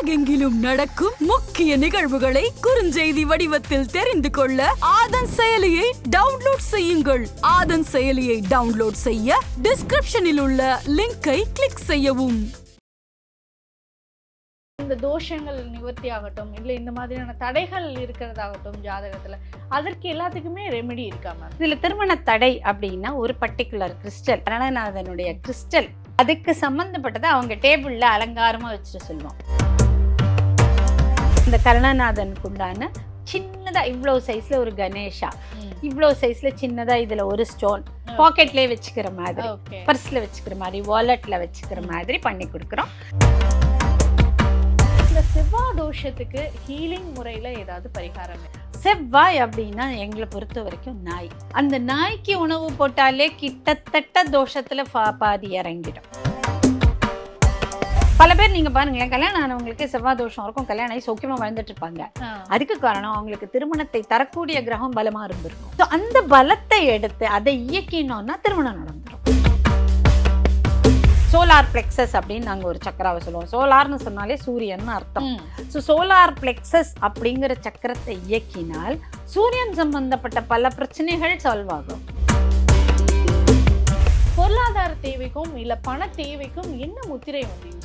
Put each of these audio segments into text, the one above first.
உலகெங்கிலும் நடக்கும் முக்கிய நிகழ்வுகளை குறுஞ்செய்தி வடிவத்தில் தெரிந்து கொள்ள ஆதன் செயலியை டவுன்லோட் செய்யுங்கள். ஆதன் செயலியை டவுன்லோட் செய்ய டிஸ்கிரிப்ஷனில் உள்ள லிங்கை கிளிக் செய்யவும். இந்த தோஷங்கள் நிவர்த்தி ஆகட்டும் இல்லை இந்த மாதிரியான தடைகள் இருக்கிறதாகட்டும் ஜாதகத்துல அதற்கு எல்லாத்துக்குமே ரெமெடி இருக்கா மேம் இதுல திருமண தடை அப்படின்னா ஒரு பர்டிகுலர் கிறிஸ்டல் பிரணநாதனுடைய கிறிஸ்டல் அதுக்கு சம்பந்தப்பட்டதை அவங்க டேபிள்ல அலங்காரமா வச்சுட்டு சொல்லுவோம் இந்த கருணநாதனுக்கு உண்டான சின்னதா இவ்வளோ சைஸ்ல ஒரு கணேஷா. இவ்வளோ சைஸ்ல சின்னதா இதுல ஒரு ஸ்டோன் பாக்கெட்லயே வச்சுக்கிற மாதிரி பர்ஸ்ல வச்சுக்கிற மாதிரி வாலெட்ல வச்சுக்கிற மாதிரி பண்ணி கொடுக்குறோம். இந்த செவ்வாய் தோஷத்துக்கு ஹீலிங் முறையில ஏதாவது பரிகாரம்? செவ்வாய் அப்படின்னா எங்களை பொறுத்த வரைக்கும் நாய். அந்த நாய்க்கு உணவு போட்டாலே கிட்டத்தட்ட தோஷத்துல பா- பாதி இறங்கிடும். பல பேர் நீங்க பாருங்களேன் கல்யாணம் ஆனவங்களுக்கு செவ்வாய் தோஷம் இருக்கும் கல்யாணம் ஆகி சௌக்கியமா வாழ்ந்துட்டு இருப்பாங்க. அதுக்கு காரணம் அவங்களுக்கு திருமணத்தை தரக்கூடிய கிரகம் பலமா இருந்திருக்கும். அந்த பலத்தை எடுத்து அதை இயக்கினோம்னா திருமணம் நடந்துடும் சோலார் பிளெக்சஸ் அப்படின்னு நாங்க ஒரு சக்கராவை சொல்லுவோம். சோலார்னு சொன்னாலே சூரியன் அர்த்தம். ஸோ சோலார் பிளெக்சஸ் அப்படிங்கிற சக்கரத்தை இயக்கினால் சூரியன் சம்பந்தப்பட்ட பல பிரச்சனைகள் சால்வ் ஆகும். பொருளாதார தேவைக்கும் இல்ல பண தேவைக்கும் என்ன முத்திரை வந்து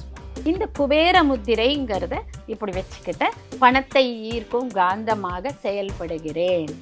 இந்த குபேர முத்திரைங்கிறத இப்படி வச்சுக்கிட்ட பணத்தை ஈர்க்கும் காந்தமாக செயல்படுகிறேன்.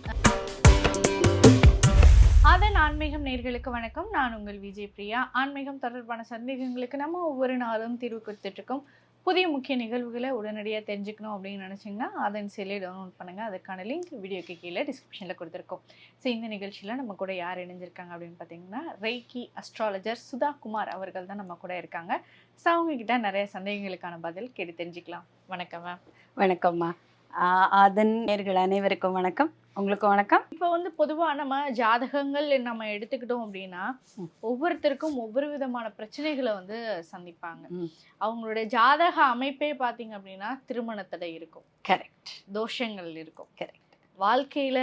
அதன் ஆன்மீகம் நேர்களுக்கு வணக்கம். நான் உங்கள் விஜய் பிரியா. ஆன்மீகம் தொடர்பான சந்தேகங்களுக்கு நம்ம ஒவ்வொரு நாளும் தீர்வு கொடுத்துட்ருக்கோம் இருக்கோம். புதிய முக்கிய நிகழ்வுகளை உடனடியாக தெரிஞ்சுக்கணும் அப்படின்னு நினச்சிங்கன்னா அதன் சிலை டவுன்லோட் பண்ணுங்கள் அதுக்கான லிங்க் வீடியோக்கு கீழே டிஸ்கிரிப்ஷனில் கொடுத்துருக்கோம். ஸோ இந்த நிகழ்ச்சியில் நம்ம கூட யார் இணைஞ்சிருக்காங்க அப்படின்னு பார்த்தீங்கன்னா ரெய்கி அஸ்ட்ராலஜர் சுதா குமார் அவர்கள் தான் நம்ம கூட இருக்காங்க. ஸோ அவங்கக்கிட்ட நிறைய சந்தேகங்களுக்கான பதில் கேட்டு தெரிஞ்சுக்கலாம். வணக்கம் மேம் வணக்கம்மா அதன் நேர்கள் அனைவருக்கும் வணக்கம். உங்களுக்கும் வணக்கம். இப்போ வந்து பொதுவாக நம்ம ஜாதகங்கள் நம்ம எடுத்துக்கிட்டோம் அப்படின்னா. ஒவ்வொருத்தருக்கும் ஒவ்வொரு விதமான பிரச்சனைகளை வந்து சந்திப்பாங்க. அவங்களுடைய ஜாதக அமைப்பே பார்த்தீங்க அப்படின்னா திருமண தடை இருக்கும். கரெக்ட் தோஷங்கள் இருக்கும். கரெக்ட் வாழ்க்கையில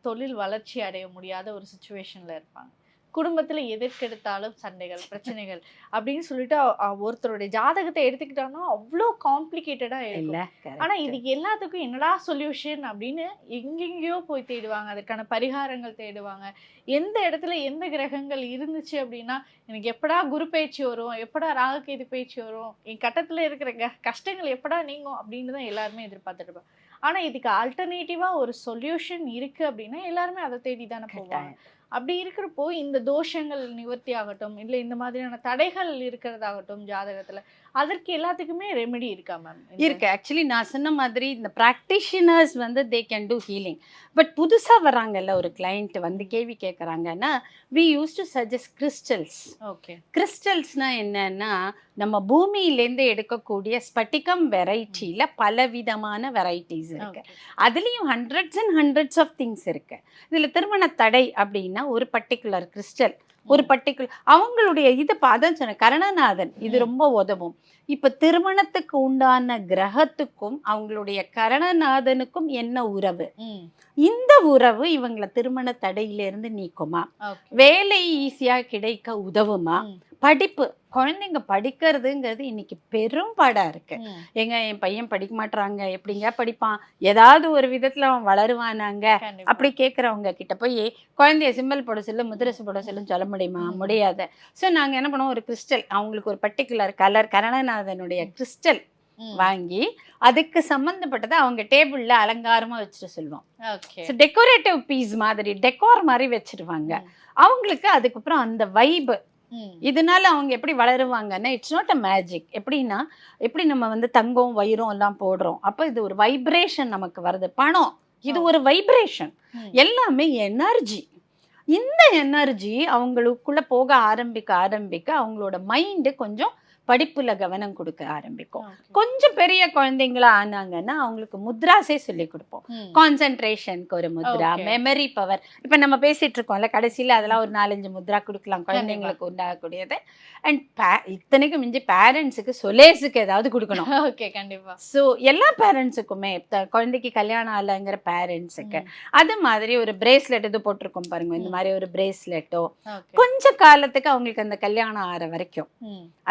தொழில் வளர்ச்சி அடைய முடியாத ஒரு சுச்சுவேஷன்ல இருப்பாங்க. குடும்பத்துல எதற்கெடுத்தாலும் சண்டைகள் பிரச்சனைகள் அப்படின்னு சொல்லிட்டு ஒருத்தருடைய ஜாதகத்தை எடுத்துக்கிட்டோம்னா அவ்வளோ காம்ப்ளிகேட்டடா இருக்கும். இல்ல ஆனா correct. இதுக்கு எல்லாத்துக்கும் என்னடா சொல்யூஷன் அப்படின்னு எங்கெங்கேயோ போய் தேடுவாங்க. அதற்கான பரிகாரங்கள் தேடுவாங்க. எந்த இடத்துல எந்த கிரகங்கள் இருந்துச்சு அப்படின்னா எனக்கு எப்படா குரு பயிற்சி வரும்? எப்படா ராகுகேது பயிற்சி வரும்? என் கட்டத்துல இருக்கிற க- கஷ்டங்கள் எப்படா நீங்கும்? அப்படின்னு தான் எல்லாருமே எதிர்பார்த்துட்டு இருப்பாங்க ஆனா இதுக்கு ஆல்டர்னேட்டிவா ஒரு சொல்யூஷன் இருக்கு அப்படின்னா எல்லாருமே அதை தேடி தானே போவாங்க. அப்படி இருக்கிறப்போ இந்த தோஷங்கள் நிவர்த்தி ஆகட்டும் இல்லை இந்த மாதிரியான தடைகள் இருக்கிறதாகட்டும் ஜாதகத்தில் அதற்கு எல்லாத்துக்குமே ரெமெடி இருக்கா மேம் இருக்கு. ஆக்சுவலி நான் சொன்ன மாதிரி இந்த ப்ராக்டிஷனர்ஸ் வந்து they can do healing but புதுசாக வராங்கல்ல ஒரு கிளைண்ட் வந்து கேள்வி கேட்குறாங்கன்னா we used to suggest crystals okay கிறிஸ்டல்ஸ்னா என்னன்னா நம்ம பூமியிலேருந்து எடுக்கக்கூடிய ஸ்பட்டிகம் வெரைட்டியில் பல விதமான வெரைட்டிஸ் இருக்கு. அதுலேயும் hundreds and hundreds of things இருக்கு. இதில் திருமண தடை அப்படின்னா ஒரு பர்டிகுலர் கிறிஸ்டல் ஒரு பர்டிகுலர் அவங்களுடைய இது அதான் சொன்ன கரணநாதன் இது. ரொம்ப உதவும். இப்போ திருமணத்துக்கு உண்டான கிரகத்துக்கும் அவங்களுடைய கரணநாதனுக்கும் என்ன உறவு? இந்த உறவு இவங்களை திருமண தடையிலிருந்து நீக்குமா? வேலை ஈஸியா கிடைக்க உதவுமா. படிப்பு குழந்தைங்க படிக்கிறதுங்கிறது இன்னைக்கு பெரும் பாடா இருக்கு. எங்க என் பையன் படிக்க மாட்றாங்க எப்படிங்க படிப்பான் ஏதாவது ஒரு விதத்துல அவன் வளருவானாங்க. அப்படி கேட்குறவங்க கிட்ட போய் குழந்தைய சிம்பிள் போட சொல்லு முதிரசு போட சொல்லுன்னு சொல்ல முடியுமா. முடியாது ஸோ நாங்கள் என்ன பண்ணுவோம் ஒரு கிறிஸ்டல் அவங்களுக்கு ஒரு பர்டிகுலர் கலர் கரணநாதனுடைய கிறிஸ்டல். வாங்கி அதுக்கு சம்மந்தப்பட்டதை அவங்க டேபிளில் அலங்காரமாக வச்சுட்டு சொல்லுவோம் ஸோ டெக்கரேட்டிவ் பீஸ் மாதிரி டெக்கோர் மாதிரி வச்சிருவாங்க. அவங்களுக்கு அதுக்கப்புறம் அந்த வைப். இதனால அவங்க எப்படி வளருவாங்கன்னா இட்ஸ் நாட் அ மேஜிக் எப்படின்னா எப்படி நம்ம வந்து தங்கம் வைரம் எல்லாம் போடுறோம். அப்போ இது ஒரு வைப்ரேஷன் நமக்கு வருது. பணம் இது ஒரு வைப்ரேஷன். எல்லாமே எனர்ஜி இந்த எனர்ஜி அவங்களுக்குள்ள போக ஆரம்பிக்க ஆரம்பிக்க அவங்களோட மைண்டு கொஞ்சம் படிப்புல கவனம் கொடுக்க ஆரம்பிக்கும். கொஞ்சம் பெரிய குழந்தைங்களா ஆனாங்கன்னா அவங்களுக்கு முத்ராஸே சொல்லி கொடுப்போம். கான்சென்ட்ரேஷனுக்கு ஒரு முத்ரா. மெமரி பவர் இப்போ நம்ம பேசிட்டு இருக்கோம்ல கடைசியில் அதெல்லாம் ஒரு நாலஞ்சு முத்ரா கொடுக்கலாம் குழந்தைங்களுக்கு உண்டாகக்கூடியது. அண்ட் இத்தனைக்கும் மிஞ்சி பேரண்ட்ஸுக்கு சொலேஸுக்கு ஏதாவது கொடுக்கணும். ஓகே கண்டிப்பா. ஸோ எல்லா பேரண்ட்ஸுக்குமே குழந்தைக்கு கல்யாணம் ஆகலைங்கிற பேரண்ட்ஸுக்கு. அது மாதிரி ஒரு பிரேஸ்லெட் இது போட்டிருக்கோம் பாருங்க. இந்த மாதிரி ஒரு பிரேஸ்லெட்டோ கொஞ்ச காலத்துக்கு அவங்களுக்கு அந்த கல்யாணம் ஆகிற வரைக்கும்.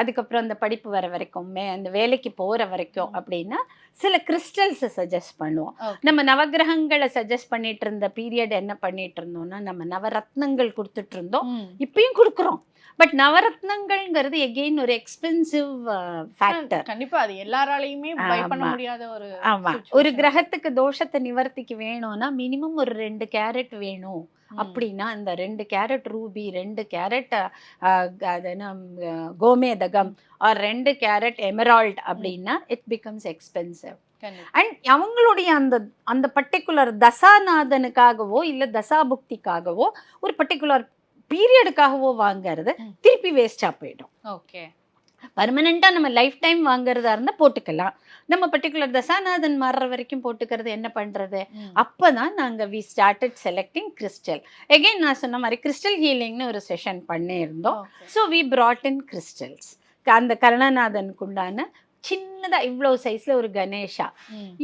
அதுக்கப்புறம் அந்த படிப்பு வர வரைக்கும் மே அந்த வேலைக்கு போகிற வரைக்கும் அப்படின்னா சில கிறிஸ்டல்ஸை சஜஸ்ட் பண்ணுவோம். நம்ம நவகிரகங்களை சஜஸ்ட் பண்ணிட்டு இருந்த பீரியட் என்ன பண்ணிட்டு இருந்தோம்னா நம்ம நவரத்னங்கள் கொடுத்துட்டு இருந்தோம். இப்பயும் கொடுக்குறோம் பட் நவரத்னங்கள்ங்கிறது எகெயின் ஒரு எக்ஸ்பென்சிவ் ஃபேக்டர் கண்டிப்பா அது எல்லாராலையுமே பை பண்ண. முடியாத ஒரு ஆமா. ஒரு கிரகத்துக்கு தோஷத்தை நிவர்த்திக்கு வேணும்னா மினிமம் ஒரு ரெண்டு கேரட் வேணும். அப்படின்னா அந்த ரெண்டு கேரட் ரூபி ரெண்டு கேரட் அது என்ன கோமேதகம் ஆர் ரெண்டு கேரட் எமரால்ட் அப்படின்னா இட் பிகம்ஸ் எக்ஸ்பென்சிவ். அண்ட் அவங்களுடைய அந்த அந்த பர்டிகுலர் தசாநாதனுக்காகவோ இல்லை தசாபுக்திக்காகவோ ஒரு பர்டிகுலர் பீரியடுக்காகவோ வாங்குறது. திருப்பி வேஸ்டாக போயிடும். ஓகே. பர்மனெண்ட்டாக நம்ம லைஃப் டைம் வாங்குறதா இருந்தால் போட்டுக்கலாம். நம்ம பர்டிகுலர் தசாநாதன் மாறுற வரைக்கும் போட்டுக்கிறது என்ன பண்ணுறது ம். அப்போ தான் நாங்கள் we started selecting crystal again நான் சொன்ன மாதிரி கிறிஸ்டல் ஹீலிங்னு ஒரு செஷன் பண்ணியிருந்தோம். So we brought in crystals அந்த கருணாநாதனுக்கு உண்டான சின்னதாக இவ்வளோ சைஸில் ஒரு கணேஷா.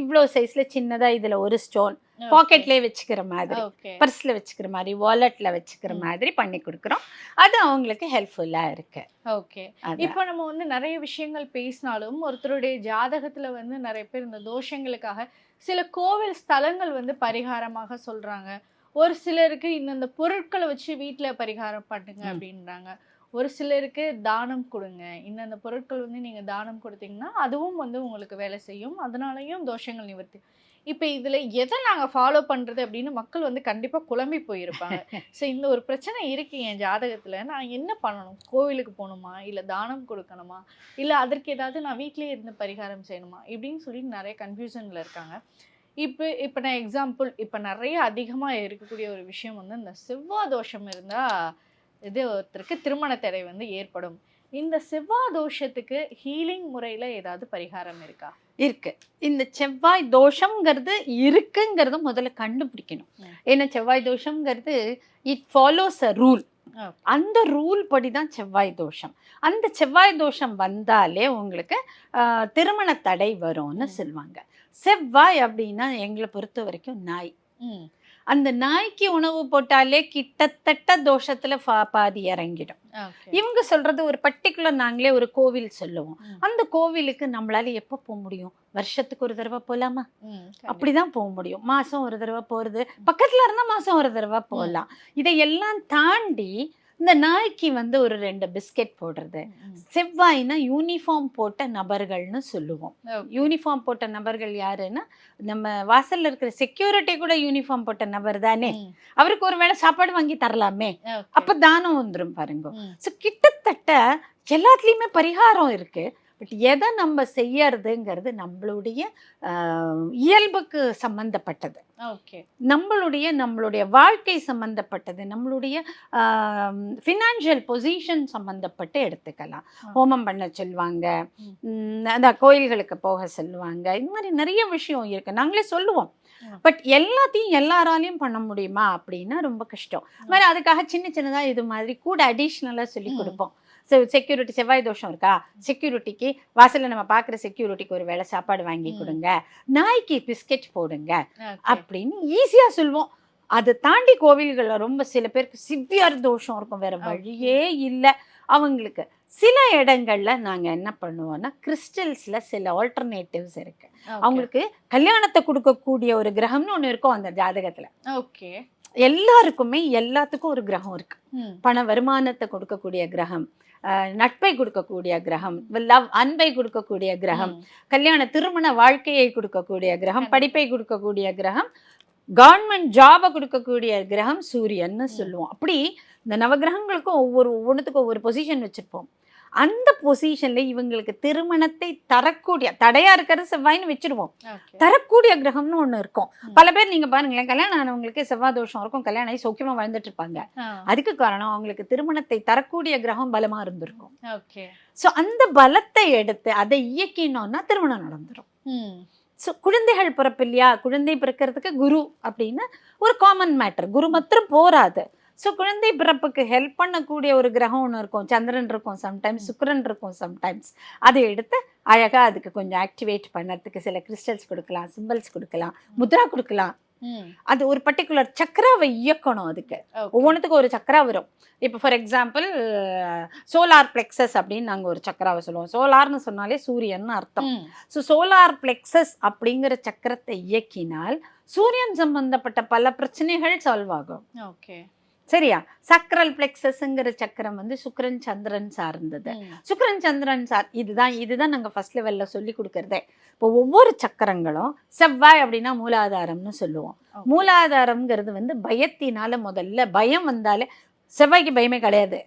இவ்வளோ சைஸில் சின்னதாக இதில் ஒரு ஸ்டோன். பாக்கெட்லேயே வச்சுக்கிற மாதிரி. பர்ஸில் வச்சுக்கிற மாதிரி வாலெட்டில் வச்சுக்கிற. மாதிரி பண்ணி கொடுக்குறோம் அது அவங்களுக்கு ஹெல்ப்ஃபுல்லாக இருக்கு ஓகே. இப்போ நம்ம வந்து நிறைய விஷயங்கள் பேசினாலும் ஒருத்தருடைய ஜாதகத்துல வந்து நிறைய பேர் இந்த தோஷங்களுக்காக சில கோவில் ஸ்தலங்கள் வந்து பரிகாரமாக சொல்றாங்க ஒரு சிலருக்கு இந்தந்த பொருட்களை வச்சு வீட்ல பரிகாரம் பண்ணுங்க. அப்படின்றாங்க ஒரு சிலருக்கு தானம் கொடுங்க. இந்தந்த பொருட்கள் வந்து நீங்க தானம் கொடுத்தீங்கன்னா அதுவும் வந்து உங்களுக்கு வேலை செய்யும். அதனாலயும் தோஷங்கள் நிவர்த்தி. இப்போ இதுல எதை நாங்க ஃபாலோ பண்றது அப்படின்னு மக்கள் வந்து கண்டிப்பா குழம்பி போயிருப்பாங்க. ஸோ இந்த ஒரு பிரச்சனை இருக்கு என் ஜாதகத்துல. நான் என்ன பண்ணணும்? கோவிலுக்கு போகணுமா? இல்ல தானம் கொடுக்கணுமா? இல்ல அதற்கு ஏதாவது நான் வீட்லயே இருந்து பரிகாரம் செய்யணுமா? இப்படின்னு சொல்லி நிறைய கன்ஃபியூஷன்ல இருக்காங்க. இப்போ இப்போ நான் எக்ஸாம்பிள் இப்போ நிறைய அதிகமாக இருக்கக்கூடிய ஒரு விஷயம் வந்து இந்த செவ்வாய் தோஷம் இருந்தால் இது ஒருத்தருக்கு திருமண தடை வந்து ஏற்படும். இந்த செவ்வாய் தோஷத்துக்கு ஹீலிங் முறையில் ஏதாவது பரிகாரம் இருக்கா? இருக்கு. இந்த செவ்வாய் தோஷம்ங்கிறது இருக்குங்கிறத முதல்ல கண்டுபிடிக்கணும். ஏன்னா செவ்வாய் தோஷம்ங்கிறது இட் ஃபாலோஸ் அ ரூல். அந்த ரூல் படி தான் செவ்வாய் தோஷம். அந்த செவ்வாய் தோஷம் வந்தாலே உங்களுக்கு திருமண தடை வரும்னு. சொல்லுவாங்க. செவ்வாய் அப்படின்னா எங்களை பொறுத்த வரைக்கும் நாய். ம். அந்த நாய்க்கு உணவு போட்டாலே கிட்டத்தட்ட தோஷத்துல பா- பாதி இறங்கிடும். இவங்க சொல்றது ஒரு பர்டிகுலர் நாங்களே ஒரு கோவில் சொல்லுவோம். அந்த கோவிலுக்கு நம்மளால எப்போ போக முடியும்? வருஷத்துக்கு ஒரு தடவை போலாமா? அப்படிதான் போக முடியும். மாசம் ஒரு தடவை போறது. பக்கத்துல இருந்தா மாசம் ஒரு தடவை போகலாம் இதையெல்லாம் தாண்டி இந்த நாய்க்கு வந்து ஒரு ரெண்டு பிஸ்கெட் போடுறது. செவ்வாய்னா யூனிஃபார்ம் போட்ட நபர்கள்னு சொல்லுவோம். யூனிஃபார்ம் போட்ட நபர்கள் யாருன்னா நம்ம வாசல்ல இருக்கிற செக்யூரிட்டி கூட யூனிஃபார்ம் போட்ட நபர் தானே. அவருக்கு ஒரு வேளை சாப்பாடு வாங்கி தரலாமே. அப்ப தானம் வந்துரும் பாருங்க. ஸோ கிட்டத்தட்ட எல்லாத்துலேயுமே பரிகாரம் இருக்கு பட் எதை நம்ம செய்யறதுங்கிறது நம்மளுடைய இயல்புக்கு சம்பந்தப்பட்டது. ஓகே. நம்மளுடைய நம்மளுடைய வாழ்க்கை சம்பந்தப்பட்டது நம்மளுடைய ஃபினான்ஷியல் பொசிஷன் சம்பந்தப்பட்டு எடுத்துக்கலாம். ஹோமம் பண்ண சொல்லுவாங்க. அந்த கோயில்களுக்கு போக சொல்லுவாங்க. இந்த மாதிரி நிறைய விஷயம் இருக்கு. நாங்களே சொல்லுவோம். பட் எல்லாத்தையும் எல்லாராலையும் பண்ண முடியுமா அப்படின்னா ரொம்ப கஷ்டம். மாதிரி அதுக்காக சின்ன சின்னதா இது மாதிரி கூட அடிஷ்னலாக சொல்லி. கொடுப்போம். செக்யூரிட்டி செவ்வாய் தோஷம் இருக்கா? செக்யூரிட்டிக்கு வாசல்ல நம்ம பார்க்குற செக்யூரிட்டிக்கு ஒரு வேளை சாப்பாடு வாங்கி. கொடுங்க. நாய்க்கு பிஸ்கெட் போடுங்க. அப்படின்னு ஈஸியா சொல்லுவோம். அதை தாண்டி கோவில்கள்ல ரொம்ப சில பேருக்கு சிவியர் தோஷம் இருக்கும். வேற. வழியே இல்லை. அவங்களுக்கு சில இடங்கள்ல நாங்க என்ன பண்ணுவோம்னா கிறிஸ்டல்ஸ்ல சில ஆல்டர்னேட்டிவ்ஸ் இருக்கு. அவங்களுக்கு கல்யாணத்தை கொடுக்கக்கூடிய ஒரு கிரகம்னு ஒண்ணு இருக்கும் அந்த ஜாதகத்துல. ஓகே. எல்லாருக்குமே எல்லாத்துக்கும் ஒரு கிரகம் இருக்கு. பண வருமானத்தை கொடுக்கக்கூடிய கிரகம். நட்பை கொடுக்கக்கூடிய கிரகம் லவ் அன்பை கொடுக்கக்கூடிய கிரகம். கல்யாண திருமண வாழ்க்கையை கொடுக்கக்கூடிய கிரகம். படிப்பை கொடுக்கக்கூடிய கிரகம் கவர்மெண்ட் ஜாபை கொடுக்கக்கூடிய கிரகம் சூரியன்னு சொல்லுவோம் அப்படி இந்த நவகிரகங்களுக்கும் ஒவ்வொரு ஒவ்வொன்றுத்துக்கும் ஒவ்வொரு பொசிஷன் வச்சிருப்போம் அந்த பொசிஷன்ல இவங்களுக்கு திருமணத்தை தரக்கூடிய தடையா இருக்கிறது செவ்வாய்னு வச்சிருவோம். தரக்கூடிய கிரகம்னு ஒண்ணு இருக்கும். பல பேர் நீங்க பாருங்களேன் கல்யாணம் ஆனவங்களுக்கு செவ்வாய் தோஷம் இருக்கும் கல்யாணம் ஆகி சௌக்கியமா வாழ்ந்துட்டு இருப்பாங்க. அதுக்கு காரணம் அவங்களுக்கு திருமணத்தை தரக்கூடிய கிரகம் பலமா இருந்திருக்கும். ஓகே. ஸோ அந்த பலத்தை எடுத்து அதை இயக்கினோம்னா திருமணம் நடந்துரும். ம். ஸோ குழந்தைகள் பிறப்பு இல்லையா? குழந்தை பிறக்கிறதுக்கு குரு அப்படின்னு ஒரு காமன் மேட்டர் குரு மாத்திரம் போராது ஸோ குழந்தை பிறப்புக்கு ஹெல்ப் பண்ணக்கூடிய ஒரு கிரகம் ஒன்று இருக்கும். சந்திரன் இருக்கும் சம்டைம்ஸ் சுக்கிரன் இருக்கும் சம்டைம்ஸ் அதை எடுத்து அழகாக அதுக்கு கொஞ்சம் ஆக்டிவேட் பண்ணறதுக்கு சில கிறிஸ்டல்ஸ் கொடுக்கலாம் சிம்பிள்ஸ் கொடுக்கலாம் முத்ரா கொடுக்கலாம். அது ஒரு பர்டிகுலர் சக்கராவை இயக்கணும் அதுக்கு. ஒவ்வொன்றுத்துக்கும் ஒரு சக்கரா வரும். இப்போ ஃபார் எக்ஸாம்பிள் சோலார் பிளெக்சஸ் அப்படின்னு நாங்கள் ஒரு சக்கராவை சொல்லுவோம். சோலார்னு சொன்னாலே சூரியன் அர்த்தம். ஸோ சோலார் பிளெக்சஸ் அப்படிங்கிற சக்கரத்தை இயக்கினால் சூரியன் சம்பந்தப்பட்ட பல பிரச்சனைகள் சால்வ் ஆகும். ஓகே. சரியா? சக்கரல் பிளெக்சஸ்ங்கிற சக்கரம் வந்து சுக்கிரன் சந்திரன் சார்ந்தது. ம். சுக்கிரன் சந்திரன் சார் இதுதான் இதுதான் நாங்கள் ஃபர்ஸ்ட் லெவல்ல சொல்லி கொடுக்கறதே. இப்போ ஒவ்வொரு சக்கரங்களும் செவ்வாய் அப்படின்னா மூலாதாரம்னு சொல்லுவோம். மூலாதாரம்ங்கிறது வந்து பயத்தினால முதல்ல பயம் வந்தாலே செவ்வாய்க்கு பயமே கிடையாது.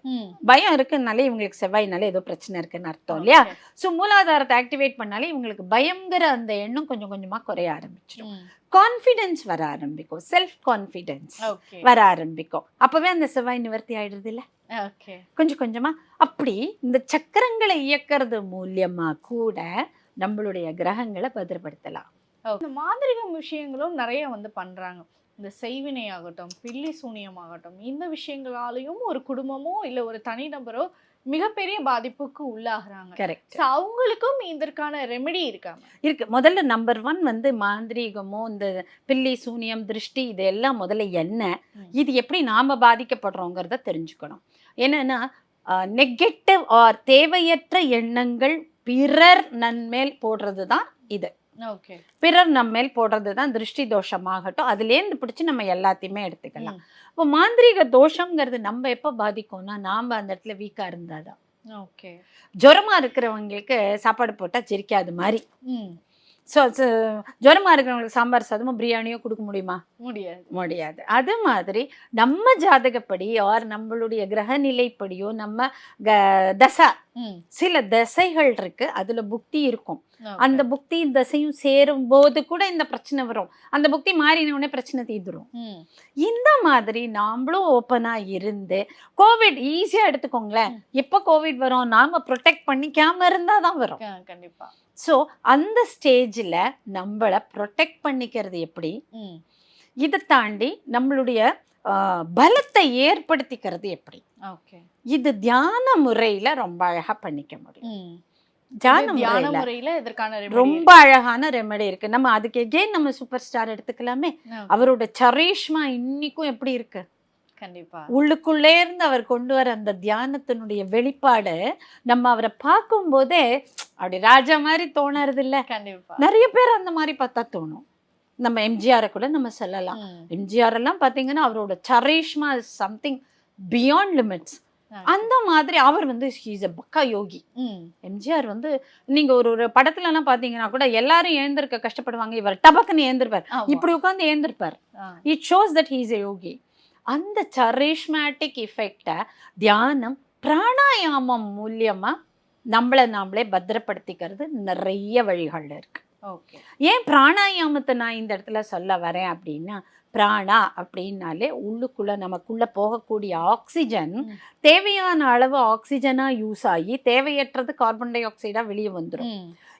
பயம் இருக்குன்னாலே இவங்களுக்கு செவ்வாய்னாலே ஏதோ பிரச்சனை இருக்குன்னு அர்த்தம் இல்லையா. ஸோ மூலாதாரத்தை ஆக்டிவேட் பண்ணாலே இவங்களுக்கு பயங்கிற அந்த எண்ணம் கொஞ்சம் கொஞ்சமா குறைய ஆரம்பிச்சிடும். கான்ஃபிடென்ஸ் வர ஆரம்பிக்கும். செல்ஃப் கான்ஃபிடென்ஸ் வர ஆரம்பிக்கும். அப்பவே அந்த செவ்வாய் நிவர்த்தி ஆயிடுது இல்ல கொஞ்சம் கொஞ்சமா அப்படி இந்த சக்கரங்களை இயக்கிறது மூலியமா கூட நம்மளுடைய கிரகங்களை பத்திரப்படுத்தலாம். இந்த மாந்திரிகம் விஷயங்களும் நிறைய வந்து பண்றாங்க. இந்த செய்வினை ஆகட்டும் பில்லி சூனியம் ஆகட்டும் இந்த விஷயங்களாலையும் ஒரு குடும்பமோ இல்ல ஒரு தனிநபரோ மிகப்பெரிய பாதிப்புக்கு உள்ளாகுறாங்க. கரெக்ட் அவங்களுக்கும் இதற்கான ரெமெடி இருக்காங்க இருக்கு. முதல்ல நம்பர் ஒன் வந்து மாந்திரீகமோ இந்த பில்லி சூனியம் திருஷ்டி இது எல்லாம் முதல்ல என்ன. இது எப்படி நாம பாதிக்கப்படுறோங்கிறத தெரிஞ்சுக்கணும். என்னன்னா நெகட்டிவ் ஆர் தேவையற்ற எண்ணங்கள் பிறர் நன்மேல் போடுறது தான் இது. ஓகே. பிறர் நம்மேல் போடுறது தான் திருஷ்டி தோஷமாகட்டும். அதுலேருந்து பிடிச்சி நம்ம எல்லாத்தையுமே எடுத்துக்கலாம். இப்போ மாந்திரீக தோஷங்கிறது நம்ம எப்போ பாதிக்கும்னா நாம் அந்த இடத்துல வீக்காக இருந்தாதான். ஓகே. ஜுரமா இருக்கிறவங்களுக்கு சாப்பாடு போட்டால் சிரிக்காது மாதிரி. ஸோ ஜுரமா இருக்கிறவங்களுக்கு சாம்பார் சாதமோ பிரியாணியோ கொடுக்க முடியுமா? முடியாது. முடியாது. அது மாதிரி நம்ம ஜாதகப்படி ஆர் நம்மளுடைய கிரக நிலைப்படியோ நம்ம க- தசா சில தசைகள் இருக்கு அதுல புக்தி இருக்கும். அந்த புக்தி தசையும் சேரும் போது கூட இந்த பிரச்சனை வரும். அந்த புக்தி மாறின உடனே பிரச்சனை தீந்துரும். ம். இந்த மாதிரி நாமளும் ஓப்பனா இருந்து கோவிட் ஈஸியா எடுத்துக்கோங்களேன். எப்போ கோவிட் வரும் நாம ப்ரொடெக்ட் பண்ணிக்காம இருந்தா தான் வரும் கண்டிப்பா. ஸோ அந்த ஸ்டேஜில் நம்மளை ப்ரொடெக்ட் பண்ணிக்கிறது எப்படி? இதை தாண்டி நம்மளுடைய பலத்தை ஏற்படுத்திக்கிறது எப்படி? ஓகே. இது தியான முறையில ரொம்ப அழகா பண்ணிக்க முடியும். தியான முறையில இதற்கான ரொம்ப அழகான ரெமெடி இருக்கு. நம்ம அதுக்கு எகெயின் நம்ம சூப்பர் ஸ்டார் எடுத்துக்கலாமே. அவரோட சரிஷ்மா இன்னிக்கும் எப்படி இருக்கு? கண்டிப்பா. உள்ளுக்குள்ளே இருந்து அவர் கொண்டு வர அந்த தியானத்தினுடைய வெளிப்பாடு நம்ம அவரை பார்க்கும்போதே அப்படி ராஜா மாதிரி தோணறது இல்ல கண்டிப்பா. நிறைய பேர் அந்த மாதிரி பார்த்தா தோணும். நம்ம எம்ஜிஆரை கூட நம்ம சொல்லலாம். எம்ஜிஆர் எல்லாம் பார்த்தீங்கன்னா அவரோட charisma is something beyond limits. அந்த மாதிரி அவர் வந்து ஹீஸ் அ பக்கா யோகி எம்ஜிஆர் வந்து நீங்க ஒரு ஒரு படத்துல எல்லாம் பாத்தீங்கன்னா கூட எல்லாரும் ஏந்திருக்க கஷ்டப்படுவாங்க. இவர் டபக்குன்னு ஏந்திருப்பார். இப்படி உட்கார்ந்து ஏந்திருப்பார். It shows that he's a yogi அந்த சரிஷ்மேட்டிக் இஃபெக்டை தியானம் பிராணாயாமம் மூலியமாக நம்மளை நாமளே பத்திரப்படுத்திக்கிறது நிறைய வழிகள் இருக்குது ஏன் பிராணாயாமத்தை நான் இந்த இடத்துல சொல்ல வரேன் அப்படின்னா பிராணா அப்படின்னாலே உள்ளுக்குள்ள நமக்குள்ள போகக்கூடிய ஆக்சிஜன். தேவையான அளவு ஆக்சிஜனா யூஸ் ஆகி தேவையற்றது கார்பன் டை ஆக்சைடா வெளியே வந்துடும்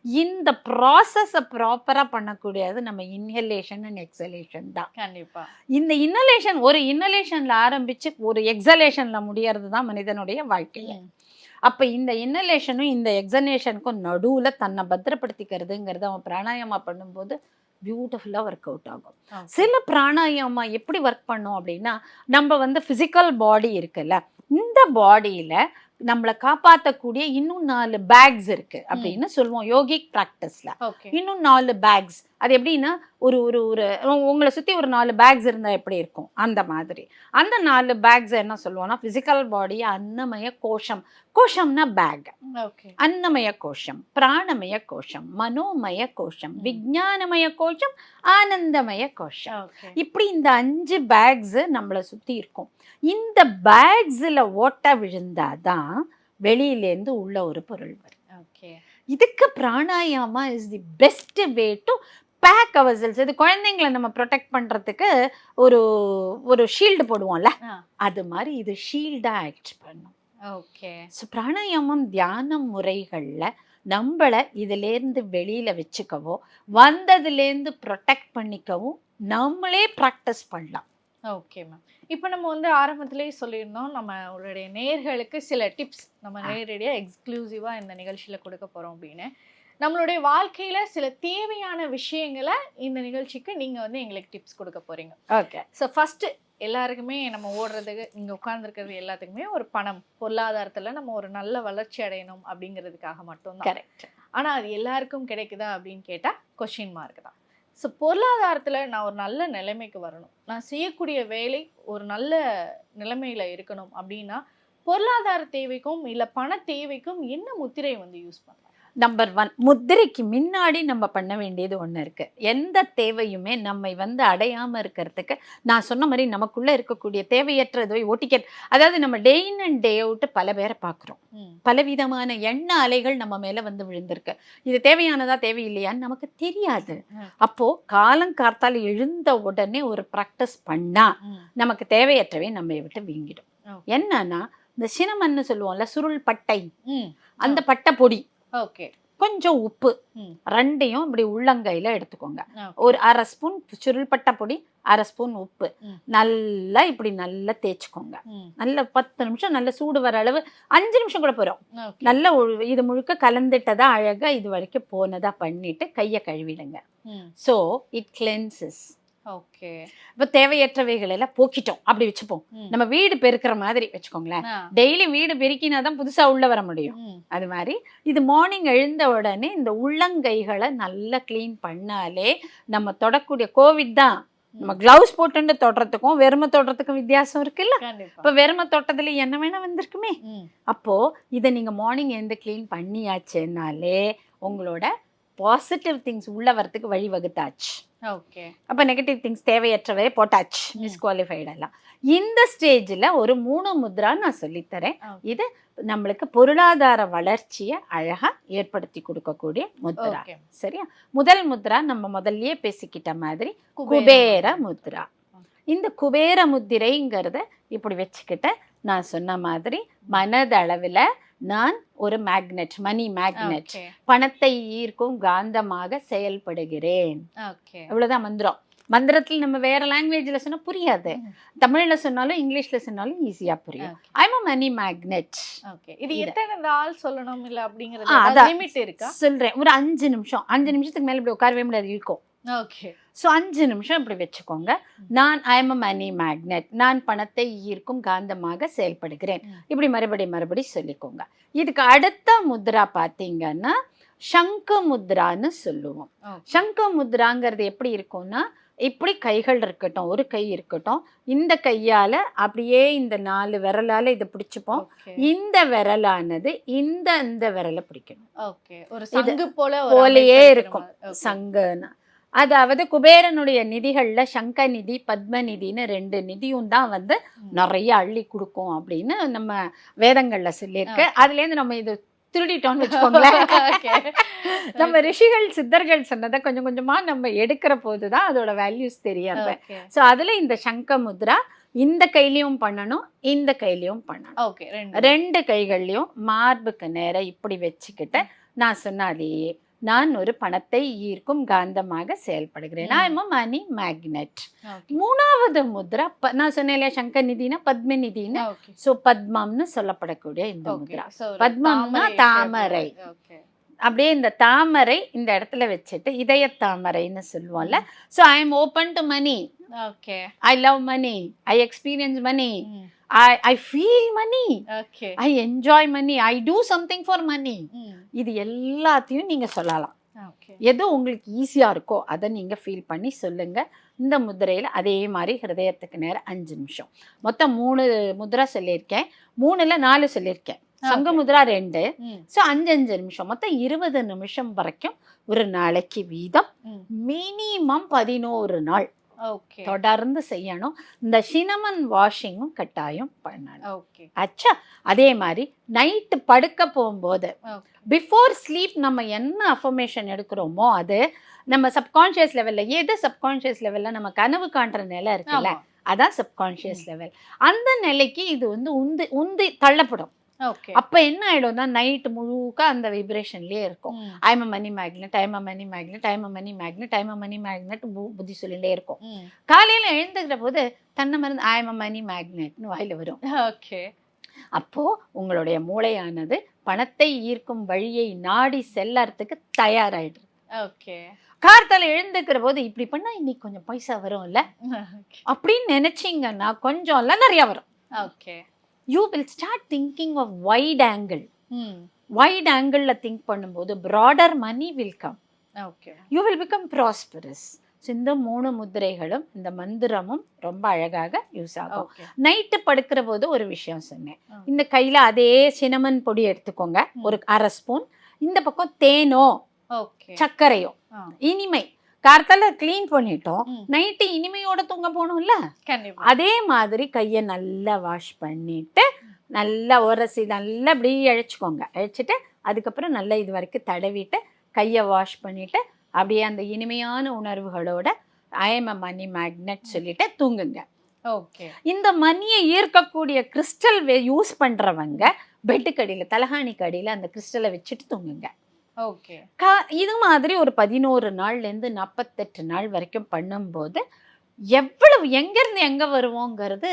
இந்த ப்ராசஸை ப்ராப்பரா பண்ணக்கூடியது நம்ம இன்ஹலேஷன் அண்ட் எக்ஸலேஷன் தான். கண்டிப்பா. இந்த இன்னலேஷன் ஒரு இன்னலேஷன்ல ஆரம்பிச்சு ஒரு எக்ஸலேஷன்ல முடியறது தான் மனிதனுடைய வாழ்க்கையில ம். அப்ப இந்த இன்னலேஷனும் இந்த எக்ஸலேஷனுக்கும் நடுவுல தன்னை பத்திரப்படுத்திக்கிறதுங்கிறது அவன் பிராணாயாமா பண்ணும்போது பியூட்டிஃபுல்லா ஒர்க் அவுட் ஆகும். சில பிராணாயாமா எப்படி ஒர்க் பண்ணும் அப்படின்னா நம்ம வந்து ஃபிசிக்கல் பாடி இருக்குல்ல இந்த பாடியில நம்மளை காப்பாற்றக்கூடிய இன்னும் நாலு பேக்ஸ் இருக்கு அப்படின்னு சொல்லுவோம் யோகிக் ப்ராக்டிஸ்ல இன்னும் நாலு பேக்ஸ் அது எப்படின்னா ஒரு ஒரு ஒரு உங்களை சுற்றி ஒரு நாலு பேக்ஸ் இருந்தால் எப்படி இருக்கும்? அந்த மாதிரி. அந்த நாலு பேக்ஸ் என்ன சொல்லுவோம்னா ஃபிசிக்கல் பாடி அன்னமய கோஷம். கோஷம்னா பேக் ஓகே. அன்னமய கோஷம் பிராணமய கோஷம் மனோமய கோஷம் விஞ்ஞானமய கோஷம் ஆனந்தமய கோஷம். இப்படி இந்த அஞ்சு பேக்ஸ் நம்மளை சுற்றி இருக்கும். இந்த பேக்ஸில் ஓட்ட விழுந்தாதான் வெளியிலேருந்து உள்ள ஒரு பொருள் வரும். ஓகே. இதுக்கு pranayama is the best way to pack our cells இது குழந்தைங்களை நம்ம ப்ரொடெக்ட் பண்ணுறதுக்கு ஒரு ஒரு ஷீல்டு போடுவோம்ல. அது மாதிரி இது ஷீல்டாக ஆக்ட் பண்ணும். ஓகே. ஸோ பிராணாயாமம் தியான முறைகளில் நம்மளை இதிலேருந்து வெளியில் வச்சுக்கவோ வந்ததுலேருந்து ப்ரொடெக்ட் பண்ணிக்கவும் நம்மளே ப்ராக்டிஸ் பண்ணலாம். Okay ma'am. இப்போ நம்ம வந்து ஆரம்பத்திலேயே சொல்லியிருந்தோம் நம்ம உங்களுடைய நேர்களுக்கு சில டிப்ஸ் நம்ம நேரடியாக எக்ஸ்க்ளூசிவாக இந்த நிகழ்ச்சியில் கொடுக்க போகிறோம் அப்படின்னு. நம்மளுடைய வாழ்க்கையில சில தேவையான விஷயங்களை இந்த நிகழ்ச்சிக்கு நீங்க வந்து எங்களுக்கு டிப்ஸ் கொடுக்க போறீங்க. ஓகே ஸோ ஃபர்ஸ்ட் எல்லாருக்குமே நம்ம ஓடுறதுக்கு இங்க உட்கார்ந்துருக்கிறது எல்லாத்துக்குமே ஒரு பணம். பொருளாதாரத்துல நம்ம ஒரு நல்ல வளர்ச்சி அடையணும் அப்படிங்கிறதுக்காக மட்டும்தான். கரெக்ட் ஆனா அது எல்லாருக்கும் கிடைக்குதா அப்படின்னு கேட்டா கொஷின் மார்க் தான். ஸோ பொருளாதாரத்துல நான் ஒரு நல்ல நிலைமைக்கு வரணும். நான் செய்யக்கூடிய வேலை ஒரு நல்ல நிலைமையில இருக்கணும் அப்படின்னா பொருளாதார தேவைக்கும் இல்ல பண தேவைக்கும் என்ன முத்திரை வந்து யூஸ் பண்ணலாம் நம்பர் ஒன் முத்திரைக்கு முன்னாடி நம்ம பண்ண வேண்டியது ஒன்று இருக்கு. எந்த தேவையுமே நம்மை வந்து அடையாம இருக்கிறதுக்கு நான் சொன்ன மாதிரி நமக்குள்ள இருக்கக்கூடிய தேவையற்றதை ஓட்டிக்க அதாவது நம்ம டே இன் அண்ட் டே அவுட் பல பேரை பார்க்குறோம். பலவிதமான எண்ண அலைகள் நம்ம மேல வந்து விழுந்திருக்கு. இது தேவையானதா தேவையில்லையான்னு நமக்கு தெரியாது. ம். அப்போ காலம் கார்த்தால் எழுந்த உடனே ஒரு ப்ராக்டிஸ் பண்ணா ம், நமக்கு தேவையற்றவை நம்ம விட்டு வீங்கிடும். என்னன்னா இந்த சினமன்னு சொல்லுவோம்ல சுருள் பட்டை. அந்த பட்டை பொடி. ஓகே. கொஞ்சம் உப்பு. ரெண்டையும் இப்படி உள்ளங்கையில எடுத்துக்கோங்க. ஒரு அரை ஸ்பூன் சுருள்பட்டை பொடி அரை ஸ்பூன் உப்பு. நல்லா இப்படி நல்லா தேய்ச்சிக்கோங்க. நல்ல பத்து நிமிஷம் நல்ல சூடு வர அளவு அஞ்சு நிமிஷம் கூட okay. நல்ல இது முழுக்க கலந்துட்டதா அழகா இது வரைக்கும் போனதா பண்ணிட்டு கையை கழுவிடுங்க. So it cleanses okay. இப்போ தேவையற்றவைகள் எல்லாம் போக்கிட்டோம். அப்படி வச்சுப்போம். நம்ம வீடு பெருக்கிற மாதிரி வச்சுக்கோங்களேன். டெய்லி வீடு பெருக்கினா தான் புதுசா உள்ள வர முடியும். அது மாதிரி இது மார்னிங் எழுந்த உடனே இந்த உள்ளங்கைகளை நல்லா க்ளீன் பண்ணாலே நம்ம தொடக்கூடிய கோவிட் தான். நம்ம கிளவுஸ் போட்டுட்டு தொடுறதுக்கும் வெறுமை தொடுறதுக்கும் வித்தியாசம் இருக்குல்ல? இப்போ வெறுமை தொட்டதுல என்ன வேணா வந்திருக்குமே. அப்போ இதை நீங்க மார்னிங் எழுந்து க்ளீன் பண்ணியாச்சுனாலே உங்களோட பாசிட்டிவ் திங்ஸ் உள்ள வரதுக்கு வழி வகுத்தாச்சு ஓகே. அப்போ நெகட்டிவ் திங்ஸ் தேவையற்றவே போட்டாச்சு ம். மிஸ்குவாலிஃபைட் எல்லாம். இந்த ஸ்டேஜில் ஒரு மூணு முத்ரா நான் சொல்லித்தரேன். இது நம்மளுக்கு பொருளாதார வளர்ச்சியை அழகா ஏற்படுத்தி கொடுக்கக்கூடிய முத்ரா. சரியா? முதல் முத்ரா நம்ம முதல்லயே பேசிக்கிட்ட மாதிரி குபேர முத்ரா. இந்த குபேர முத்திரைங்கிறத இப்படி வச்சுக்கிட்ட நான் சொன்ன மாதிரி மனதளவில் நான் ஒரு மேக்னெட் மணி மேக்னெட் பணத்தை ஈர்க்கும் காந்தமாக செயல்படுகிறேன். இவ்வளவுதான் மந்திரம். மந்திரத்தில் நம்ம வேற லாங்குவேஜ்ல சொன்னா புரியாது. தமிழ்ல சொன்னாலும் இங்கிலீஷ்ல சொன்னாலும் ஈஸியா புரியும். I'm a money magnet okay இது. எத்தனை நாள் சொல்லணும் இல்ல அப்படிங்கறது. லிமிட் இருக்கா? சொல்றேன். ஒரு அஞ்சு நிமிஷம். அஞ்சு நிமிஷத்துக்கு மேல இப்படி உட்காரவே முடியாது இருக்கும் ஓகே. ஸோ அஞ்சு நிமிஷம் இப்படி வச்சுக்கோங்க. நான் ஐம் அ மணி மேக்னெட் நான் பணத்தை ஈர்க்கும் காந்தமாக செயல்படுகிறேன். இப்படி மறுபடி மறுபடி சொல்லிக்கோங்க. இதுக்கு அடுத்த முத்ரா பார்த்தீங்கன்னா சங்கு முத்ரான்னு சொல்லுவோம். சங்கு முத்ராங்கிறது எப்படி இருக்கும்னா இப்படி கைகள் இருக்கட்டும் ஒரு கை இருக்கட்டும் இந்த கையால அப்படியே இந்த நாலு விரலால இதை பிடிச்சுப்போம். இந்த விரலானது இந்த இந்த விரலை பிடிக்கணும். ஓகே. ஒரு சங்கு போல போலயே இருக்கும். சங்குன்னு. அதாவது குபேரனுடைய நிதிகள்ல சங்க நிதி பத்ம நிதின்னு ரெண்டு நிதியும் தான் வந்து. நிறைய அள்ளி கொடுக்கும் அப்படின்னு நம்ம வேதங்கள்ல சொல்லியிருக்கு Okay. அதுல இருந்து நம்ம இது திருடிட்டோம்னு வச்சுக்கோங்களேன். நம்ம ரிஷிகள் சித்தர்கள் சொன்னதை கொஞ்சம் கொஞ்சமா நம்ம எடுக்கிற போது தான் அதோட வேல்யூஸ் தெரியாது. ஸோ அதுல இந்த சங்க முத்ரா இந்த கையிலயும் பண்ணணும் இந்த கையிலயும் பண்ணணும் Okay, ரெண்டு கைகள்லயும் மார்புக்கு நேரா இப்படி வச்சுக்கிட்டு நான் சொன்னாலேயே நான் ஒரு பணத்தை ஈர்க்கும் காந்தமாக செயல்படுகிறேன். நான் மணி மேக்னெட். மூணாவது முத்ரா நான் சொன்னேன் இல்லையா சங்க நிதினா பத்ம நிதினா. ஸோ பத்மம்னு சொல்லப்படக்கூடிய இந்த. முத்ரா பத்மம்னா தாமரை. அப்படியே இந்த தாமரை இந்த இடத்துல வச்சுட்டு இதய தாமரைன்னு சொல்லுவோம்ல so I am open to money Okay. I love money I experience money. I I feel money. I enjoy money I do something for money. இது எல்லாத்தையும் நீங்க சொல்லலாம். எது உங்களுக்கு ஈஸியா இருக்கோ அதை நீங்க ஃபீல் பண்ணி சொல்லுங்க இந்த முதிரையில அதே மாதிரி ஹிருதயத்துக்கு நேரம் அஞ்சு நிமிஷம் மொத்தம் மூணு முத்ரா சொல்லியிருக்கேன் மூணுல நாலு சொல்லியிருக்கேன் சங்க. முத்ரா ரெண்டு. ஸோ அஞ்சு அஞ்சு நிமிஷம் மொத்தம் இருபது நிமிஷம் வரைக்கும் ஒரு நாளைக்கு வீதம். மினிமம் பதினோரு நாள். தொடர்ந்து செய்யணும் இந்த சினமன் வாஷிங்கும் கட்டாயம் பண்ணணும். அச்சா அதே மாதிரி நைட்டு படுக்க போகும்போது. பிஃபோர் ஸ்லீப் நம்ம என்ன அஃபர்மேஷன் எடுக்கிறோமோ அது நம்ம சப்கான்ஷியஸ் லெவல்ல எது சப்கான்ஷியஸ் லெவல்ல நம்ம கனவு காண்ற நிலை இருக்குல்ல. அதான் சப்கான்ஷியஸ் லெவல் அந்த நிலைக்கு இது வந்து உந்தி உந்தி தள்ளப்படும். அப்ப என்ன ஆயிடும்னா நைட் முழுக்க அந்த வைப்ரேஷன்லயே இருக்கும். I'm money magnet I'm money magnet I'm money magnet I'm money magnet புத்தி சொல்லிட்டே இருக்கும். காலையில எழுந்துக்கிற போது தன்னை மருந்து ஐம் மணி மேக்னெட்னு வாயில வரும். Okay. அப்போ உங்களுடைய மூளையானது பணத்தை ஈர்க்கும் வழியை நாடி செல்லறதுக்கு தயாராயிடுது. ஓகே. கார்த்தால எழுந்துக்கிற போது இப்படி பண்ணா இன்னைக்கு கொஞ்சம் பைசா வரும்ல? அப்படின்னு நினைச்சீங்கன்னா கொஞ்சம் இல்ல நிறைய வரும். Okay. You will start thinking of wide angle wide ஆங்கிளில் திங்க் பண்ணும்போது broader money will come okay you will become prosperous இந்த மூணு முத்திரைகளும் இந்த மந்திரமும் ரொம்ப அழகாக யூஸ் ஆகும். நைட்டு படுக்கிற போது ஒரு விஷயம் சொன்னேன். இந்த கையில அதே சினமன் பொடி எடுத்துக்கோங்க. ஒரு அரை ஸ்பூன் இந்த பக்கம் தேனோ சர்க்கரையோ. இனிமை. கார்த்தால க்ளீன் பண்ணிட்டோம். நைட்டு இனிமையோட தூங்க போகணும்ல? அதே மாதிரி கையை நல்லா வாஷ் பண்ணிட்டு நல்லா உரசி நல்லா இப்படி அழைச்சிக்கோங்க. அழைச்சிட்டு அதுக்கப்புறம் நல்லா இது வரைக்கும் தடவிட்டு கையை வாஷ் பண்ணிட்டு அப்படியே அந்த இனிமையான உணர்வுகளோட ஐஎம் அ மணி மேக்னெட் சொல்லிட்டு தூங்குங்க. ஓகே. இந்த மணியை ஈர்க்கக்கூடிய கிறிஸ்டல் யூஸ் பண்றவங்க பெட்டுக்கு அடியில் தலகாணிக்கு அடியில் அந்த கிறிஸ்டலை வச்சுட்டு தூங்குங்க. இது மாதிரி ஒரு பதினோரு நாள்லேருந்து நாற்பத்தெட்டு நாள் வரைக்கும் பண்ணும்போது எவ்வளவு எங்கேருந்து எங்கே வருவோங்கிறது.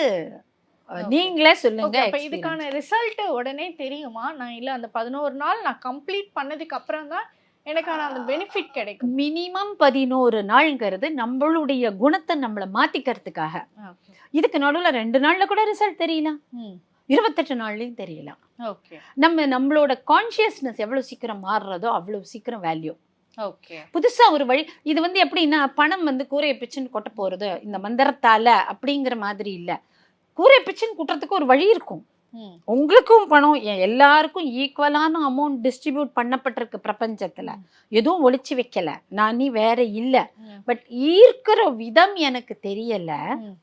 நீங்களே சொல்லுங்க ஓகே. இதுக்கான ரிசல்ட் உடனே தெரியுமா? நான் இல்ல அந்த பதினோரு நாள் நான் கம்ப்ளீட் பண்ணதுக்கு அப்புறம் தான் எனக்கான அந்த பெனிஃபிட் கிடைக்கும். மினிமம் பதினோரு நாள்ங்கிறது நம்மளுடைய குணத்தை நம்மளை மாத்திக்கிறதுக்காக. ஓகே. இதுக்கு நடுவில் ரெண்டு நாள்ல கூட ரிசல்ட் தெரியலாம் இருபத்தெட்டு நாள்லையும் தெரியலாம் ஓகே. நம்ம நம்மளோட கான்ஷியஸ்னஸ் எவ்வளவு சீக்கிரம் மாறுறதோ அவ்வளவு சீக்கிரம் வேல்யூ ஓகே. புதுசா ஒரு வழி இது வந்து எப்படின்னா பணம் வந்து கூரையை பிச்சுன்னு கொட்ட போறது இந்த மந்திரத்தால அப்படிங்கிற மாதிரி இல்ல. கூரையை பிச்சுன்னு குட்டுறதுக்கு ஒரு வழி இருக்கும். உங்களுக்கும் பணம் எல்லாருக்கும் ஈக்குவலான அமௌண்ட் டிஸ்ட்ரிபியூட் பண்ணப்பட்டிருக்கு பிரபஞ்சத்துல. எதுவும் ஒளிச்சு வைக்கல. நான் நீ வேற இல்ல. பட் ஈர்க்கிற விதம் எனக்கு தெரியல.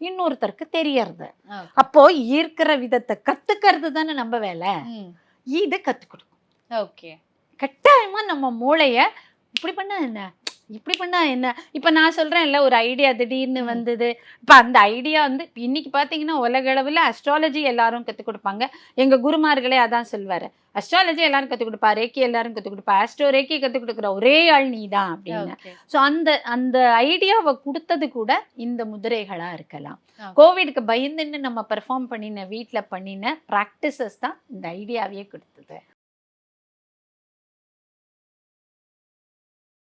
இன்னொருத்தருக்கு தெரியறது. அப்போ ஈர்க்கிற விதத்தை கத்துக்கிறது தானே நம்ம வேலை. இது கத்துக் கொடுக்கும். ஓகே. கட்டாயமா நம்ம மூளைய இப்படி பண்ணா என்ன? இப்படி பண்ணா என்ன? இப்ப நான் சொல்றேன்ல ஒரு ஐடியா திடீர்னு. வந்தது. இப்ப அந்த ஐடியா வந்து இன்னைக்கு பாத்தீங்கன்னா உலக அளவுல அஸ்ட்ராலஜி எல்லாரும் கத்துக் கொடுப்பாங்க. எங்க குருமார்களே அதான் சொல்வாரு. அஸ்ட்ராலஜி எல்லாரும் கத்துக் கொடுப்பா ரேக்கி எல்லாரும் கத்துக் கொடுப்பா. ஆஸ்ட்ரோ ரேக்கி கத்துக் கொடுக்குற ஒரே ஆள் நீதான் அப்படின்னு. ஓகே. ஸோ அந்த அந்த ஐடியாவை கொடுத்தது கூட இந்த முதிரைகளா இருக்கலாம். கோவிடுக்கு பயந்துன்னு நம்ம பெர்ஃபார்ம் பண்ணின வீட்ல பண்ணின ப்ராக்டிசஸ் தான் இந்த ஐடியாவையே கொடுத்தது.